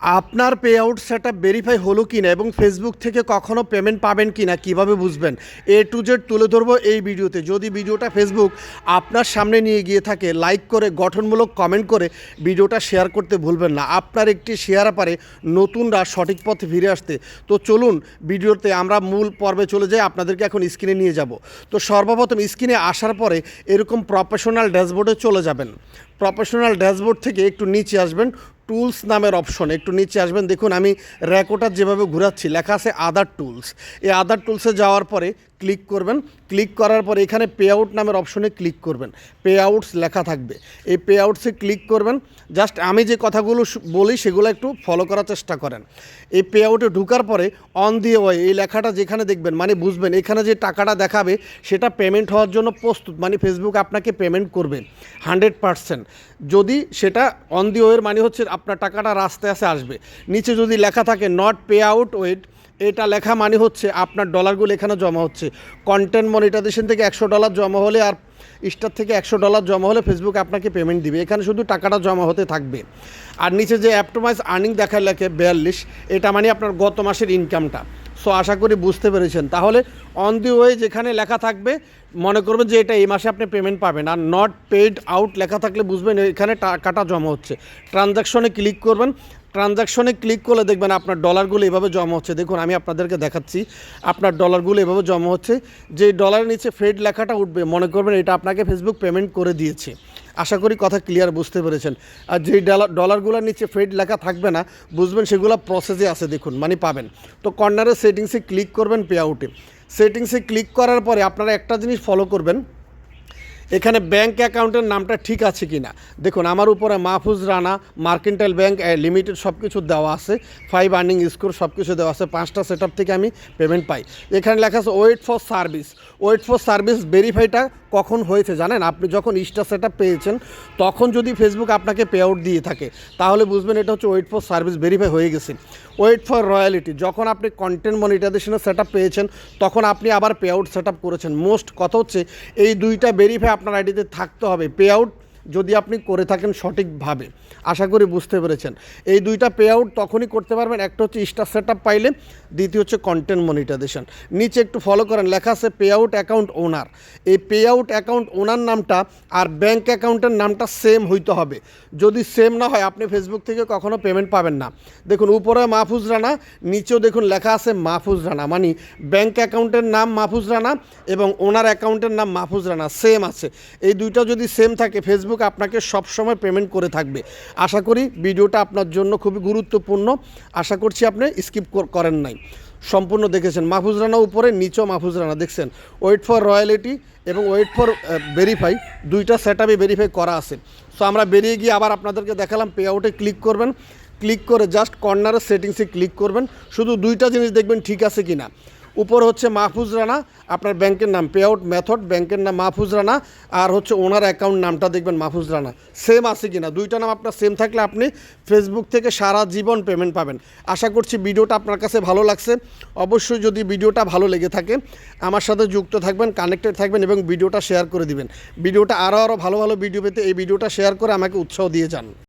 আপনার pay out set verify হলো কি না এবং ফেসবুক থেকে কখনো পেমেন্ট পাবেন কি না কীভাবে বুঝবেন? এ টু জেড তুলে ধরবো এই ভিডিওতে। যদি ভিডিওটা ফেসবুক আপনার সামনে নিয়ে গিয়ে থাকে লাইক করে, গঠনমূলক কমেন্ট করে ভিডিওটা শেয়ার করতে ভুলবেন না। আপনার একটি শেয়ার পারে নতুনরা সঠিক পথে ফিরে আসতে। তো চলুন ভিডিওতে আমরা মূল পর্বে চলে যাই। আপনাদেরকে এখন স্ক্রিনে নিয়ে যাব। তো সর্বপ্রথম স্ক্রিনে আসার পরে এরকম প্রফেশনাল ড্যাশবোর্ডে চলে যাবেন। প্রফেশনাল ড্যাশবোর্ড থেকে একটু নিচে আসবেন। টুলস নামের অপশন একটু নিচে আসবেন, দেখুন আমি র্যাকোটা যেভাবে ঘুরাচ্ছি, লেখা আছে আদার টুলস এই আদার টুলসে যাওয়ার পরে ক্লিক করবেন। ক্লিক করার পরে এখানে পে আউট নামের অপশনে ক্লিক করবেন। পে আউটস লেখা থাকবে। এই পে আউটসে ক্লিক করবেন। জাস্ট আমি যে কথাগুলো বলি সেগুলো একটু ফলো করার চেষ্টা করেন। এই পে আউটে ঢুকার পরে অন দিয়ে ওয়ে এই লেখাটা যেখানে দেখবেন মানে বুঝবেন, এখানে যে টাকাটা দেখাবে সেটা পেমেন্ট হওয়ার জন্য প্রস্তুত মানে ফেসবুক আপনাকে পেমেন্ট করবে হান্ড্রেড পারসেন্ট যদি সেটা অন দি ওয়ের মানে হচ্ছে আপনার টাকাটা রাস্তায় আসে আসবে। নিচে যদি লেখা থাকে নট পে আউট ওয়েট এটা লেখা মানে হচ্ছে, আপনার ডলারগুলো এখানে জমা হচ্ছে। কন্টেন্ট মনিটাইজেশন থেকে একশো ডলার জমা হলে আর স্টার থেকে একশো ডলার জমা হলে ফেসবুক আপনাকে পেমেন্ট দিবে। এখানে শুধু টাকাটা জমা হতে থাকবে। আর নিচে যে অ্যাপটোমাইজ আর্নিং দেখা লেখে বিয়াল্লিশ, এটা মানে আপনার গত মাসের ইনকামটা সো আশা করি বুঝতে পেরেছেন। তাহলে অন দি ওয়ে যেখানে লেখা থাকবে, মনে করবেন যে এটা এই মাসে আপনি পেমেন্ট পাবেন আর নট পেড আউট লেখা থাকলে বুঝবেন এখানে টাকাটা জমা হচ্ছে। ট্রানজ্যাকশনে ক্লিক করবেন ট্রানজ্যাকশনে ক্লিক করলে দেখবেন আপনার ডলারগুলো এভাবে জমা হচ্ছে। দেখুন, আমি আপনাদেরকে দেখাচ্ছি, আপনার ডলারগুলো এভাবে জমা হচ্ছে। যে ডলারের নিচে ফেড লেখাটা উঠবে, মনে করবেন এটা আপনাকে ফেসবুক পেমেন্ট করে দিয়েছে। আশা করি কথা ক্লিয়ার বুঝতে পেরেছেন। আর যেই ডলার ডলারগুলোর নিচে ফেড লেখা থাকবে না, বুঝবেন সেগুলো প্রসেসে আছে, দেখুন মানে পাবেন। তো কর্নারের সেটিংসে ক্লিক করবেন পে আউটে সেটিংসে ক্লিক করার পরে আপনারা একটা জিনিস ফলো করবেন। এখানে ব্যাংক অ্যাকাউন্টের নামটা ঠিক আছে কি না দেখুন, আমার উপরে Mahfuz Rana mercantile bank limited সব কিছু দেওয়া আছে। ফাইভ আর্নিং স্কোর সব কিছু দেওয়া আছে। পাঁচটা সেট থেকে আমি পেমেন্ট পাই। এখানে লেখা আছে wait for service wait for service ভেরিফাইটা কখন হয়েছে জানেন? আপনি যখন স্টার সেট পেয়েছেন, তখন যদি ফেসবুক আপনাকে পে আউট দিয়ে থাকে, তাহলে বুঝবেন এটা হচ্ছে ওয়েট ফর সার্ভিস ভেরিফাই হয়ে গেছে। ওয়েট ফর রয়্যালিটি, যখন আপনি কন্টেন্ট মনিটাইজেশনের সেট পেয়েছেন, তখন আপনি আবার পে আউট সেট করেছেন। মোস্ট কথা হচ্ছে, এই দুইটা ভেরিফাই আপনার আইডিতে থাকতে হবে। পে আউট যদি আপনি করে থাকেন সঠিকভাবে। আশা করি বুঝতে পেরেছেন। এই দুইটা পে আউট তখনই করতে পারবেন। একটা হচ্ছে স্টার সেট আপ পাইলে, দ্বিতীয় হচ্ছে কন্টেন্ট মনিটাইজেশন নিচে একটু ফলো করেন, লেখা আছে পে আউট অ্যাকাউন্ট ওনার এই পে আউট অ্যাকাউন্ট ওনার নামটা আর ব্যাংক অ্যাকাউন্টের নামটা সেম হইতে হবে। যদি সেম না হয়, আপনি ফেসবুক থেকে কখনো পেমেন্ট পাবেন না। দেখুন, উপরে মাহফুজ রানা, নিচেও দেখুন লেখা আছে মাহফুজ রানা। মানে ব্যাংক অ্যাকাউন্টের নাম মাহফুজ রানা এবং ওনার অ্যাকাউন্টের নাম মাহফুজ রানা। সেম আছে। এই দুইটা যদি সেম থাকে ফেসবুক আপনাকে সবসময় পেমেন্ট করে থাকবে। আশা করি ভিডিওটা আপনার জন্য খুবই গুরুত্বপূর্ণ। আশা করছি আপনি স্কিপ করেন নাই। সম্পূর্ণ দেখেছেন। মাহফুজ রানা উপরে, নিচেও মাহফুজ রানা, দেখছেন? ওয়েট ফর রয়্যালিটি এবং ওয়েট ফর ভেরিফাই দুইটা সেট আপে ভেরিফাই করা আছে। সো আমরা বেরিয়ে গিয়ে আবার আপনাদেরকে দেখালাম পে আউটে ক্লিক করবেন। ক্লিক করে জাস্ট কর্নারের সেটিংসে ক্লিক করবেন। শুধু দুইটা জিনিস দেখবেন ঠিক আছে কি না উপর হচ্ছে মাহফুজ রানা, আপনার ব্যাংকের নাম পে আউট মেথড ব্যাংকের নাম মাহফুজ রানা, আর হচ্ছে ওনার অ্যাকাউন্ট নামটা দেখবেন মাহফুজ রানা। সেম আছে কি না দুইটা নাম আপনার সেম থাকলে আপনি ফেসবুক থেকে সারা জীবন পেমেন্ট পাবেন। আশা করছি ভিডিওটা আপনার কাছে ভালো লাগছে। অবশ্যই যদি ভিডিওটা ভালো লেগে থাকে, আমার সাথে যুক্ত থাকবেন কানেক্টেড থাকবেন এবং ভিডিওটা শেয়ার করে দিবেন। ভিডিওটা আরও আরও ভালো ভালো ভিডিও পেতে এই ভিডিওটা শেয়ার করে আমাকে উৎসাহ দিয়ে যান।